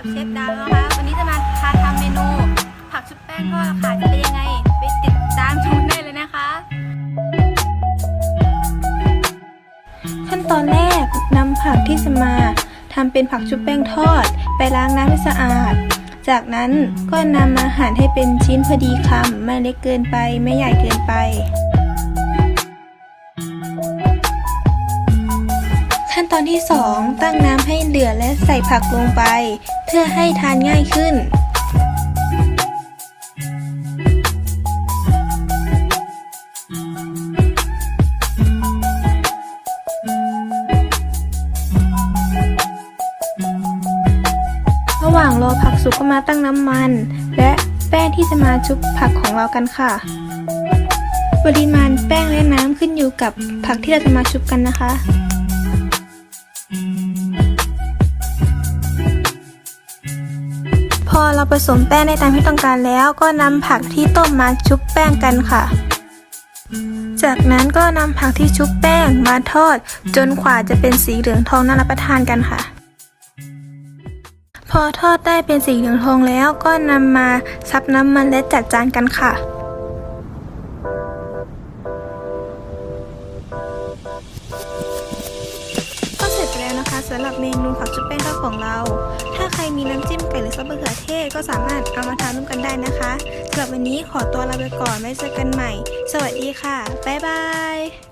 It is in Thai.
กับเชฟดาวนะคะ วันนี้จะมาพาทำเมนู ผักชุบแป้งทอดค่ะจะเป็นยังไง ไปติดตามชมได้เลยนะคะ ขั้นตอนแรกนำผักที่จะมาทำเป็นผักชุบแป้งทอด ไปล้างน้ำให้สะอาด จากนั้นก็นำมาหั่นให้เป็นชิ้นพอดีคำไม่เล็กเกินไปไม่ใหญ่เกินไป อนที่ 2 ตั้งน้ำให้เดือดและใส่ผักลงไป เพื่อให้ทานง่ายขึ้น ระหว่างรอผักสุกก็มาตั้งน้ำมัน และแป้งที่จะมาชุบผักของเรากันค่ะปริมาณแป้งและน้ำขึ้นอยู่กับผักที่เราจะมาชุบกันนะคะ พอเราผสมแป้งได้ตามที่ต้องการแล้วก็นำผักที่ต้มมาชุบแป้งกันค่ะ จากนั้นก็นำผักที่ชุบแป้งมาทอด จนกว่าจะเป็นสีเหลืองทองน่ารับประทานกันค่ะ พอทอดได้เป็นสีเหลืองทองแล้วก็นำมาซับน้ำมันและจัดจานกันค่ะ สำหรับเมนูผักชุบแป้งทอดของเรา ถ้าใครมีน้ำจิ้มไก่หรือซอสมะเขือเทศก็สามารถเอามาทานร่วมกันได้นะคะสำหรับวันนี้ขอตัวลาไปก่อนไว้เจอกันใหม่ สวัสดีค่ะ บ๊ายบาย